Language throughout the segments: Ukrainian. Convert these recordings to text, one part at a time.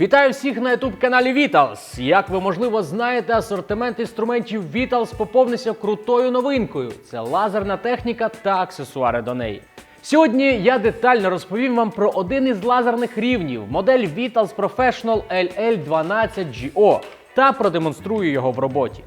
Вітаю всіх на youtube каналі Vitals. Як ви можливо знаєте, асортимент інструментів Vitals поповнився крутою новинкою: це лазерна техніка та аксесуари до неї. Сьогодні я детально розповім вам про один із лазерних рівнів модель Vitals Professional LL12GO та продемонструю його в роботі.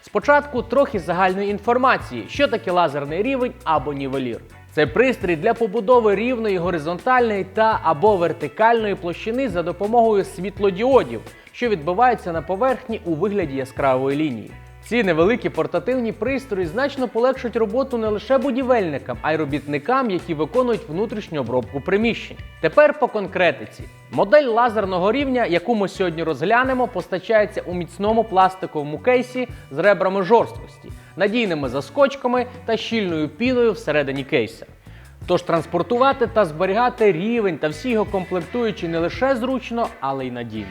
Спочатку трохи загальної інформації, що таке лазерний рівень або нівелір. Це пристрій для побудови рівної горизонтальної та або вертикальної площини за допомогою світлодіодів, що відбиваються на поверхні у вигляді яскравої лінії. Ці невеликі портативні пристрої значно полегшують роботу не лише будівельникам, а й робітникам, які виконують внутрішню обробку приміщень. Тепер по конкретиці. Модель лазерного рівня, яку ми сьогодні розглянемо, постачається у міцному пластиковому кейсі з ребрами жорсткості, надійними заскочками та щільною піною всередині кейса. Тож транспортувати та зберігати рівень та всі його комплектуючі не лише зручно, але й надійно.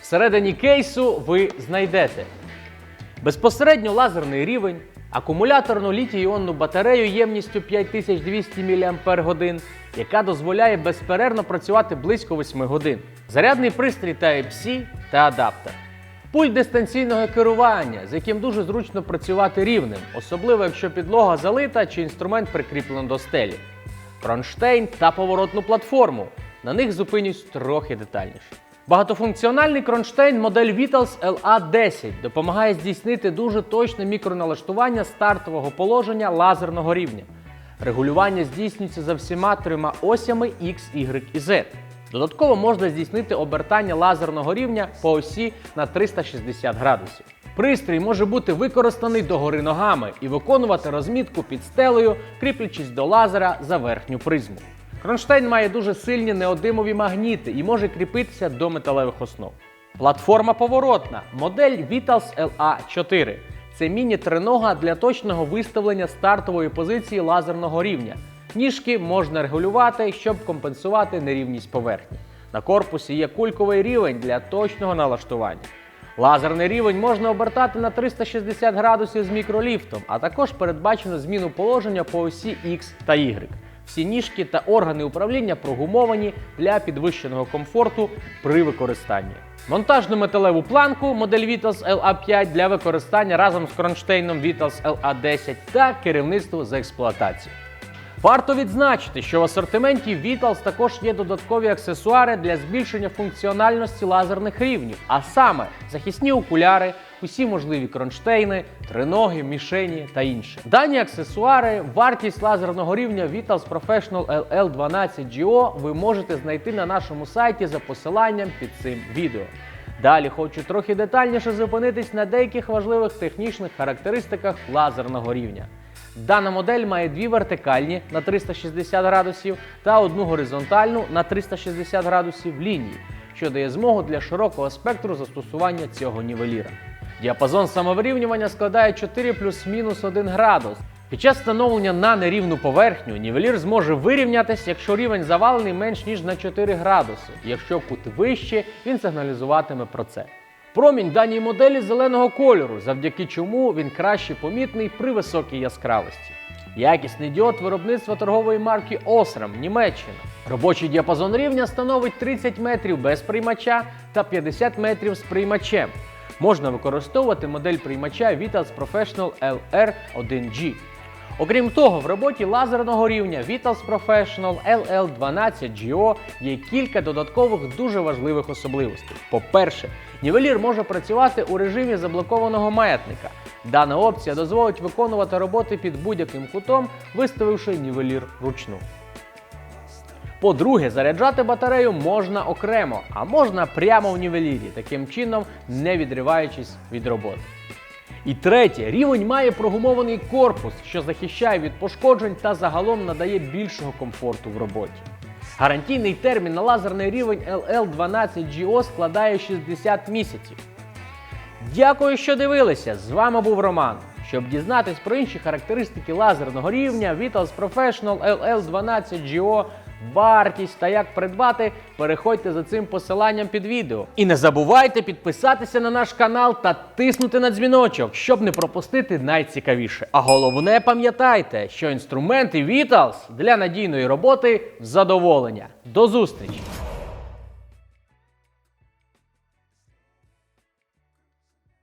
Всередині кейсу ви знайдете Безпосередньо лазерний рівень, акумуляторну літій-іонну батарею ємністю 5200 мАч, яка дозволяє безперервно працювати близько 8 годин, зарядний пристрій Type-C та адаптер. Пульт дистанційного керування, з яким дуже зручно працювати рівнем, особливо якщо підлога залита чи інструмент прикріплено до стелі, кронштейн та поворотну платформу. На них зупинюсь трохи детальніше. Багатофункціональний кронштейн модель Vitals LA10 допомагає здійснити дуже точне мікроналаштування стартового положення лазерного рівня. Регулювання здійснюється за всіма трьома осями X, Y і Z. Додатково можна здійснити обертання лазерного рівня по осі на 360 градусів. Пристрій може бути використаний догори ногами і виконувати розмітку під стелею, кріплячись до лазера за верхню призму. Кронштейн має дуже сильні неодимові магніти і може кріпитися до металевих основ. Платформа поворотна. Модель Vitals LA4. Це міні-тренога для точного виставлення стартової позиції лазерного рівня. Ніжки можна регулювати, щоб компенсувати нерівність поверхні. На корпусі є кульковий рівень для точного налаштування. Лазерний рівень можна обертати на 360 градусів з мікроліфтом, а також передбачено зміну положення по осі X та Y. Всі ніжки та органи управління прогумовані для підвищеного комфорту при використанні. Монтажну металеву планку модель Vitals LA5 для використання разом з кронштейном Vitals LA10 та керівництво з експлуатації. Варто відзначити, що в асортименті Vitals також є додаткові аксесуари для збільшення функціональності лазерних рівнів, а саме захисні окуляри, усі можливі кронштейни, триноги, мішені та інше. Дані аксесуари, вартість лазерного рівня Vitals Professional LL12GO ви можете знайти на нашому сайті за посиланням під цим відео. Далі хочу трохи детальніше зупинитись на деяких важливих технічних характеристиках лазерного рівня. Дана модель має дві вертикальні на 360 градусів та одну горизонтальну на 360 градусів лінії, що дає змогу для широкого спектру застосування цього нівеліра. Діапазон самовирівнювання складає 4 плюс-мінус 1 градус. Під час встановлення на нерівну поверхню нівелір зможе вирівнятися, якщо рівень завалений менш ніж на 4 градуси. Якщо кут вище, він сигналізуватиме про це. Промінь даній моделі зеленого кольору, завдяки чому він краще помітний при високій яскравості. Якісний діод виробництва торгової марки Osram, Німеччина. Робочий діапазон рівня становить 30 метрів без приймача та 50 метрів з приймачем. Можна використовувати модель приймача Vitals Professional LR1G. Окрім того, в роботі лазерного рівня Vitals Professional LL12GO є кілька додаткових дуже важливих особливостей. По-перше, нівелір може працювати у режимі заблокованого маятника. Дана опція дозволить виконувати роботи під будь-яким кутом, виставивши нівелір вручну. По-друге, заряджати батарею можна окремо, а можна прямо в нівелірі, таким чином не відриваючись від роботи. І третє, рівень має прогумований корпус, що захищає від пошкоджень та загалом надає більшого комфорту в роботі. Гарантійний термін на лазерний рівень LL12GO складає 60 місяців. Дякую, що дивилися! З вами був Роман. Щоб дізнатись про інші характеристики лазерного рівня, Vitals Professional LL12GO вартість та як придбати, переходьте за цим посиланням під відео. І не забувайте підписатися на наш канал та тиснути на дзвіночок, щоб не пропустити найцікавіше. А головне пам'ятайте, що інструменти Vitals для надійної роботи задоволення. До зустрічі!